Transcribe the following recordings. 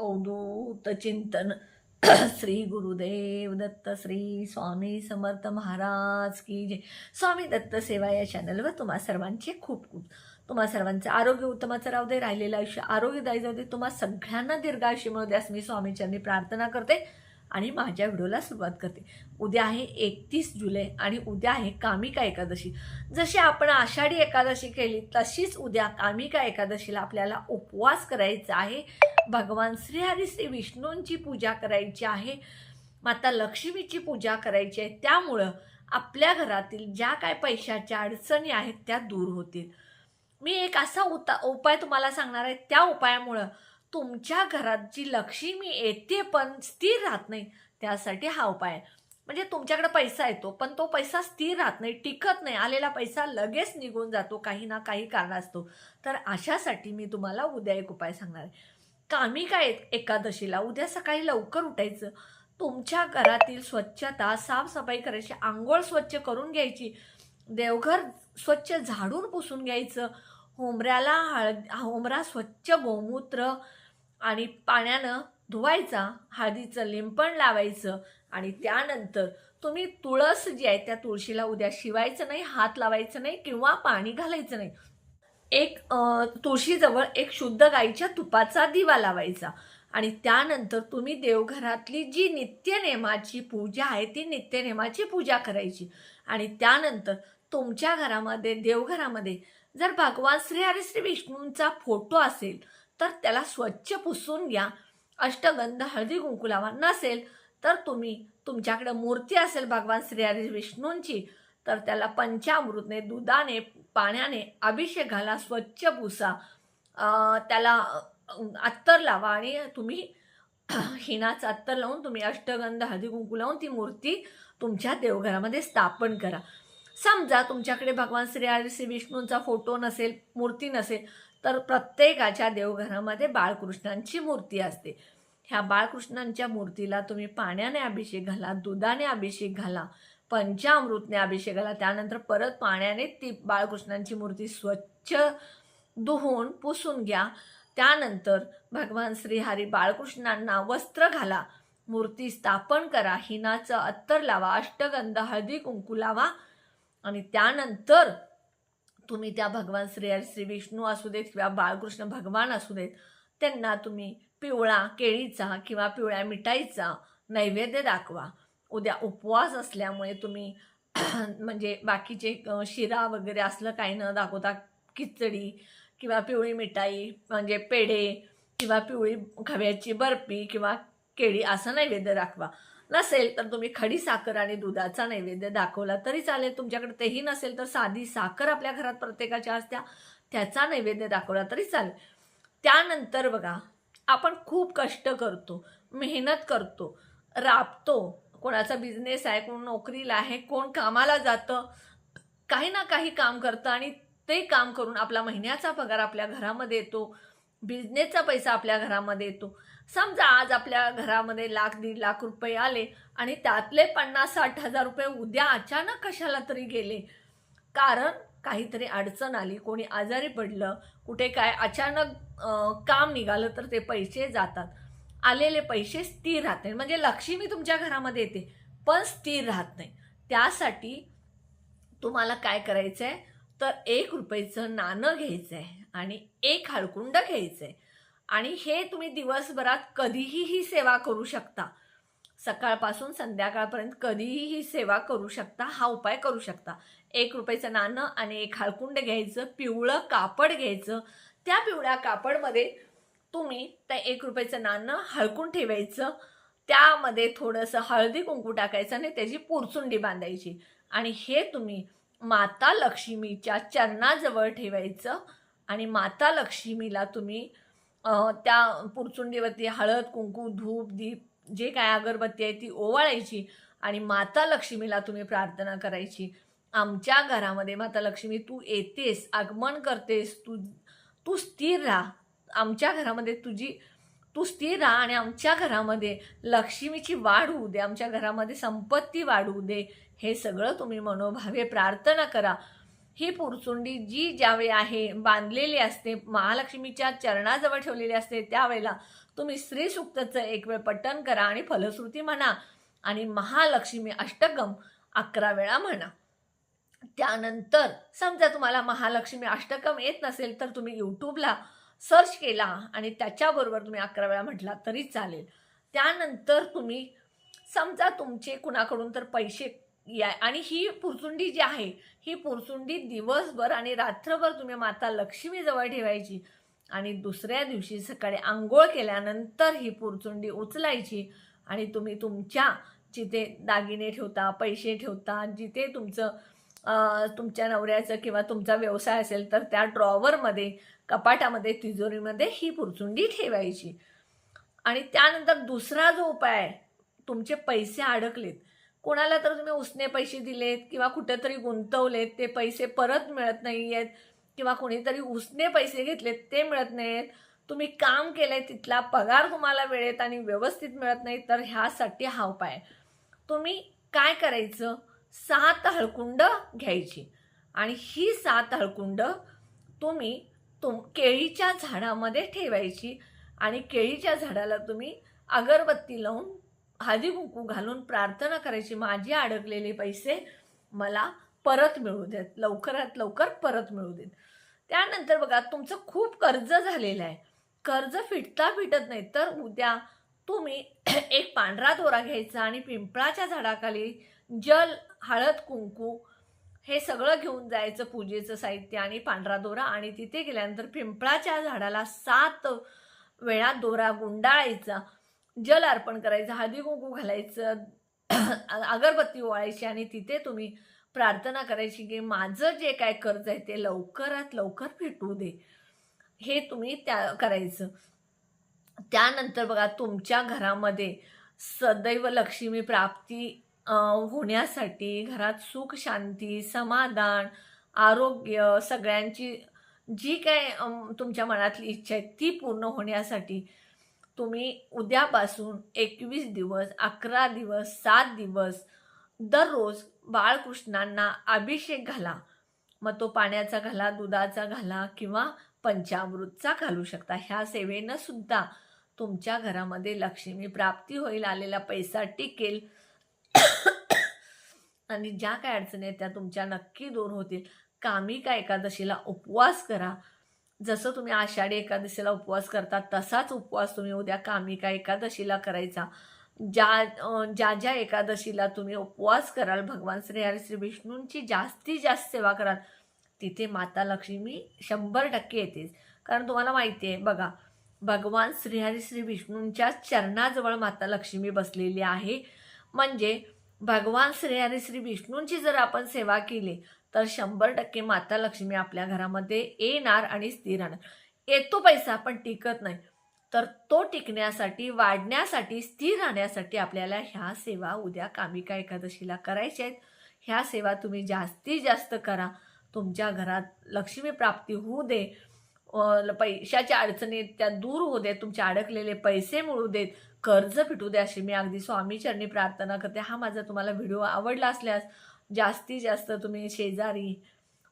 अवधूत चिंतन श्री गुरुदेव दत्त श्री स्वामी समर्थ महाराज की जय स्वामी दत्त सेवा या चॅनलवर तुम्हा सर्वांचे खूप खूप तुम्हा सर्वांचे आरोग्य उत्तमाचं राहू दे राहिलेलं आयुष्य आरोग्यदायी जाऊ दे तुम्हा सगळ्यांना दीर्घायुष्य मिळू द्यास मी स्वामीचरणी प्रार्थना करते आणि माझ्या व्हिडिओला सुरुवात करते. उद्या आहे एकतीस जुलै आणि उद्या आहे कामिका एकादशी. जशी आपण आषाढी एकादशी केली तशीच उद्या कामिका एकादशीला आपल्याला उपवास करायचा आहे. भगवान श्रीहरी श्री विष्णूंची पूजा करायची आहे. माता लक्ष्मीची पूजा करायची आहे. त्यामुळं आपल्या घरातील ज्या काय पैशाच्या अडचणी आहेत त्या दूर होतील. मी एक असा उता उपाय तुम्हाला सांगणार आहे. त्या उपायामुळं तुमच्या घरात जी लक्ष्मी येते पण स्थिर राहत नाही त्यासाठी हा उपाय आहे. म्हणजे तुमच्याकडे पैसा येतो पण तो पैसा स्थिर राहत नाही टिकत नाही आलेला पैसा लगेच निघून जातो काही ना काही कारणास्तव तर अशासाठी मी तुम्हाला उद्या एक उपाय सांगणार आहे. कामी काय एकादशीला उद्या सकाळी लवकर उठायचं. तुमच्या घरातील स्वच्छता साफसफाई करायची आंघोळ स्वच्छ करून घ्यायची. देवघर स्वच्छ झाडून पुसून घ्यायचं. होमऱ्याला हळद होमरा स्वच्छ गोमूत्र आणि पाण्यानं धुवायचा हळदीचं लिंपण लावायचं आणि त्यानंतर तुम्ही तुळस जी आहे त्या तुळशीला उद्या शिवायचं नाही हात लावायचं नाही किंवा पाणी घालायचं नाही. एक तुळशीजवळ एक शुद्ध गाईच्या तुपाचा दिवा लावायचा आणि त्यानंतर तुम्ही देवघरातली जी नित्यनेमाची पूजा आहे ती नित्यनेमाची पूजा करायची आणि त्यानंतर तुमच्या घरामध्ये देवघरामध्ये जर भगवान श्री हरी श्री विष्णूंचा फोटो असेल तर त्याला स्वच्छ पुसून घ्या. अष्टगंध हळदी कुंकू लावा नसेल तर तुम्ही तुमच्याकडे मूर्ती असेल भगवान श्री हरी विष्णूंची तर त्याला पंचामृतने दुधाने पाण्याने अभिषेक घाला स्वच्छ पुसा. त्याला अत्तर लावा आणि तुम्ही हिनाचं अत्तर लावून तुम्ही अष्टगंध हळदी कुंकू लावून ती मूर्ती तुमच्या देवघरामध्ये स्थापन करा. समजा तुमच्याकडे भगवान श्री हरी श्री विष्णूंचा फोटो नसेल मूर्ती नसेल तर प्रत्येकाच्या देवघरामध्ये बाळकृष्णांची मूर्ती असते. ह्या बाळकृष्णांच्या मूर्तीला तुम्ही पाण्याने अभिषेक घाला दुधाने अभिषेक घाला पंचामृतने अभिषेक घाला त्यानंतर परत पाण्याने ती बाळकृष्णांची मूर्ती स्वच्छ धुवून पुसून घ्या. त्यानंतर भगवान श्रीहरी बाळकृष्णांना वस्त्र घाला मूर्ती स्थापन करा हिनाचं अत्तर लावा अष्टगंध हळदी कुंकू लावा आणि त्यानंतर तुम्ही त्या भगवान श्री श्री विष्णू असू देत किंवा बाळकृष्ण भगवान असू देत त्यांना तुम्ही पिवळा केळीचा किंवा पिवळ्या मिठाईचा नैवेद्य दाखवा. उद्या उपवास असल्यामुळे तुम्ही म्हणजे बाकीचे शिरा वगैरे असलं काही न दाखवता खिचडी किंवा पिवळी मिठाई म्हणजे पेढे किंवा पिवळी खव्याची बर्फी किंवा केळी असं नैवेद्य दाखवा. नसेल तर तुम्ही खडी साखर आणि दुधाचा नैवेद्य दाखवला तरी चालेल. तुमच्याकडे तेही नसेल तर साधी साखर आपल्या घरात प्रत्येकाच्या असत्या त्याचा नैवेद्य दाखवला तरी चालेल. त्यानंतर बघा आपण खूप कष्ट करतो मेहनत करतो राबतो. कोणाचा बिझनेस आहे कोण नोकरीला आहे कोण कामाला जातं काही ना काही काम करतं आणि ते काम करून आपला महिन्याचा पगार आपल्या घरामध्ये येतो. बिझनेसचा पैसा आपल्या घरामध्ये येतो. समजा आज आपल्या घरामध्ये लाख दीड लाख रुपये आले आणि त्यातले पन्नास साठ हजार रुपये उद्या अचानक कशाला तरी गेले. कारण काहीतरी अडचण आली कोणी आजारी पडलं कुठे काय अचानक काम निघालं तर ते पैसे जातात. आलेले पैसे स्थिर राहत नाही म्हणजे लक्ष्मी तुमच्या घरामध्ये येते पण स्थिर राहत नाही. त्यासाठी तुम्हाला काय करायचं आहे तर एक रुपयाचं नाणं घ्यायचं आहे आणि एक हळकुंड घ्यायचं. आहे आणि हे तुम्ही दिवसभरात कधीही ही सेवा करू शकता. सकाळपासून संध्याकाळपर्यंत कधीही ही सेवा करू शकता हा उपाय करू शकता. एक रुपयाचं नाणं आणि एक हळकुंड घ्यायचं पिवळं कापड घ्यायचं. त्या पिवळ्या कापडमध्ये तुम्ही त्या एक रुपयाचं नाणं हळकून ठेवायचं. त्यामध्ये थोडंसं हळदी कुंकू टाकायचं आणि त्याची पुरचुंडी बांधायची. आणि हे तुम्ही माता लक्ष्मीच्या चरणाजवळ ठेवायचं. आणि माता लक्ष्मीला तुम्ही त्या पुरचुंडीवरती हळद कुंकू धूप दीप जे काय अगरबत्ती आहे ती ओवाळायची आणि माता लक्ष्मीला तुम्ही प्रार्थना करायची. आमच्या घरामध्ये माता लक्ष्मी तू येतेस आगमन करतेस तू तू स्थिर राहा. आमच्या घरामध्ये तुझी तू स्थिर राहा आणि आमच्या घरामध्ये लक्ष्मीची वाढ होऊ दे आमच्या घरामध्ये संपत्ती वाढवू दे. हे सगळं तुम्ही मनोभावे प्रार्थना करा. ही पुरचुंडी जी ज्यावेळी आहे बांधलेली असते महालक्ष्मीच्या चरणाजवळ ठेवलेली असते त्यावेळेला तुम्ही श्री सुक्तचं एक वेळ पठण करा आणि फलश्रुती म्हणा आणि महालक्ष्मी अष्टकम अकरा वेळा म्हणा. त्यानंतर समजा तुम्हाला महालक्ष्मी अष्टकम येत नसेल तर तुम्ही यूट्यूबला सर्च केला आणि त्याच्याबरोबर तुम्ही अकरा वेळा म्हटला तरी चालेल. त्यानंतर तुम्ही समजा तुमचे कुणाकडून तर पैसे या आणि ही पुरचुंडी जी आहे ही पुरचुंडी दिवसभर आणि रात्रभर तुम्ही माता लक्ष्मीजवळ ठेवायची आणि दुसऱ्या दिवशी सकाळी आंघोळ केल्यानंतर ही पुरचुंडी उचलायची आणि तुम्ही तुमच्या जिथे दागिने ठेवता पैसे ठेवता जिथे तुमचं तुमच्या नवऱ्याचं किंवा तुमचा व्यवसाय असेल तर त्या ड्रॉवरमध्ये कपाटामध्ये तिजोरीमध्ये ही पुरचुंडी ठेवायची. आणि त्यानंतर दुसरा जो उपाय आहे तुमचे पैसे अडकलेत. कोणाला तर तुम्ही उसने पैसे दिलेत किंवा कुठेतरी गुंतवलेत ते पैसे परत मिळत नाही आहेत किंवा कोणीतरी उसने पैसे घेतलेत ते मिळत नाहीत तुम्ही काम केलंय तिथला पगार तुम्हाला वेळेत आणि व्यवस्थित मिळत नाही तर ह्यासाठी हा उपाय तुम्ही काय करायचं? सात हळकुंड घ्यायची. आणि ही सात हळकुंड तुम्ही तुम केळीच्या झाडामध्ये ठेवायची. आणि केळीच्या झाडाला तुम्ही अगरबत्ती लावून हळदी कुंकू घालून प्रार्थना करायची माझे अडकलेले पैसे मला परत मिळू देत. लवकरात लवकर परत मिळू देत. त्यानंतर बघा तुमचं खूप कर्ज झालेलं आहे. कर्ज फिटता फिटत नाही. तर उद्या तुम्ही एक पांढरा दोरा घ्यायचा आणि पिंपळाच्या झाडाखाली जल हळद कुंकू हे सगळं घेऊन जायचं पूजेचं साहित्य आणि पांढरा दोरा आणि तिथे गेल्यानंतर पिंपळाच्या झाडाला सात वेळा दोरा गुंडाळायचा. जल अर्पण करायचं हळदी कुंकू घालायचं अगरबत्ती ओवाळायची आणि तिथे तुम्ही प्रार्थना करायची की माझं जे काय कर्ज आहे ते लवकरात लवकर भेटू दे. हे तुम्ही त्या करायचं. त्यानंतर बघा तुमच्या घरामध्ये सदैव लक्ष्मी प्राप्ती होण्यासाठी घरात सुख शांती समाधान आरोग्य सगळ्यांची जी काय तुमच्या मनातली इच्छा आहे ती पूर्ण होण्यासाठी तुम्ही उद्यापासून एकवीस दिवस अकरा दिवस सात दिवस दररोज बाळकृष्णांना अभिषेक घाला. मग तो पाण्याचा घाला दुधाचा घाला किंवा पंचामृतचा घालू शकता. ह्या सेवेनं सुद्धा तुमच्या घरामध्ये लक्ष्मी प्राप्ती होईल आलेला पैसा टिकेल. आणि ज्या काय अडचणी आहेत त्या तुमच्या नक्की दूर होतील. कामी का एकादशीला उपवास करा. जसं तुम्ही आषाढी एकादशीला उपवास करता तसाच उपवास तुम्ही उद्या कामिका एकादशीला करायचा. ज्या ज्या ज्या एकादशीला तुम्ही उपवास कराल भगवान श्री हरी श्री विष्णूंची जास्तीत जास्त सेवा कराल तिथे माता लक्ष्मी शंभर टक्के येतेच कारण तुम्हाला माहिती आहे बघा भगवान श्रीहरी श्री विष्णूंच्या चरणाजवळ माता लक्ष्मी बसलेली आहे. म्हणजे भगवान श्रीहरी श्री विष्णूंची जर आपण सेवा केली तर शंभर टक्के माता लक्ष्मी आपल्या घरामध्ये येणार आणि स्थिर राहणार. येतो पैसा पण टिकत नाही. तर तो टिकण्यासाठी वाढण्यासाठी स्थिर राहण्यासाठी आपल्याला ह्या सेवा उद्या कामिका एकादशीला करायच्या आहेत. ह्या सेवा तुम्ही जास्तीत जास्त करा. तुमच्या घरात लक्ष्मी प्राप्ती होऊ दे. पैशाच्या अडचणीत त्या दूर होऊ देत. तुमचे अडकलेले पैसे मिळू देत. कर्ज फिटू दे अशी मी अगदी स्वामीचरणी प्रार्थना करते. हा माझा तुम्हाला व्हिडिओ आवडला असल्यास जास्तीत जास्त तुम्ही शेजारी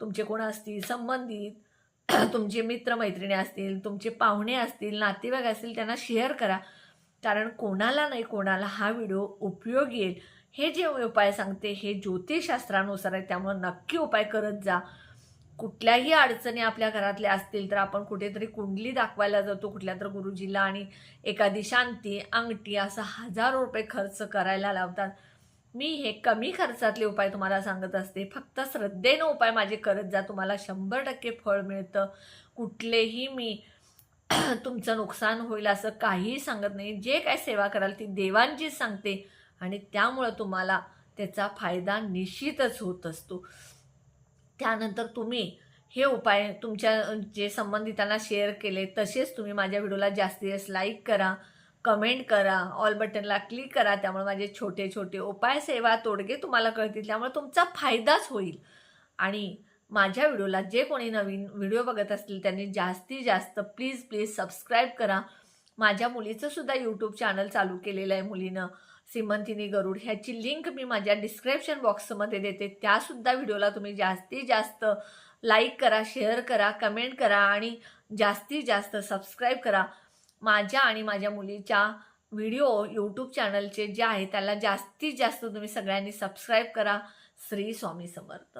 तुमचे कोण असतील संबंधित तुमचे मित्रमैत्रिणी असतील तुमचे पाहुणे असतील नातेवाईक असतील त्यांना शेअर करा. कारण कोणाला नाही कोणाला हा व्हिडिओ उपयोगी येईल. हे जे उपाय सांगते हे ज्योतिषशास्त्रानुसार आहे त्यामुळे नक्की उपाय करत जा. कुठल्याही अडचणी आपल्या घरातल्या असतील तर आपण कुठेतरी कुंडली दाखवायला जातो कुठल्या तर गुरुजीला. आणि एखादी शांती अंगठी असं हजारो रुपये खर्च करायला लावतात. मी हे कमी खर्चातले उपाय तुम्हाला सांगत असते. फक्त श्रद्धेनं उपाय माझे करत जा. तुम्हाला शंभर टक्के फळ मिळतं. कुठलेही मी तुमचं नुकसान होईल असं काहीही सांगत नाही. जे काय सेवा कराल ती देवांचीच सांगते आणि त्यामुळं तुम्हाला त्याचा फायदा निश्चितच होत असतो. त्यानंतर तुम्ही हे उपाय तुमच्या जे संबंधितांना शेअर केले तसेच तुम्ही माझ्या व्हिडिओला जास्तीत जास्त लाईक करा. कमेंट करा ऑल बटनला क्लिक करा त्यामुळे माझे छोटे छोटे उपाय सेवा तोडगे तुम्हाला कळतील त्यामुळे तुमचा फायदाच होईल. आणि माझ्या व्हिडिओला जे कोणी नवीन व्हिडिओ बघत असतील त्यांनी जास्तीत जास्त प्लीज प्लीज सबस्क्राईब करा. माझ्या मुलीचं सुद्धा यूट्यूब चॅनल चालू केलेलं आहे मुलीनं सिमंतिनी गरुड. ह्याची लिंक मी माझ्या डिस्क्रिप्शन बॉक्समध्ये देते. त्यासुद्धा व्हिडिओला तुम्ही जास्तीत जास्त लाईक करा शेअर करा कमेंट करा आणि जास्तीत जास्त सबस्क्राईब करा. माझ्या आणि माझ्या मुलीच्या व्हिडिओ यूट्यूब चॅनलचे जे आहे त्याला जास्तीत जास्त तुम्ही सगळ्यांनी सबस्क्राईब करा. श्री स्वामी समर्थ.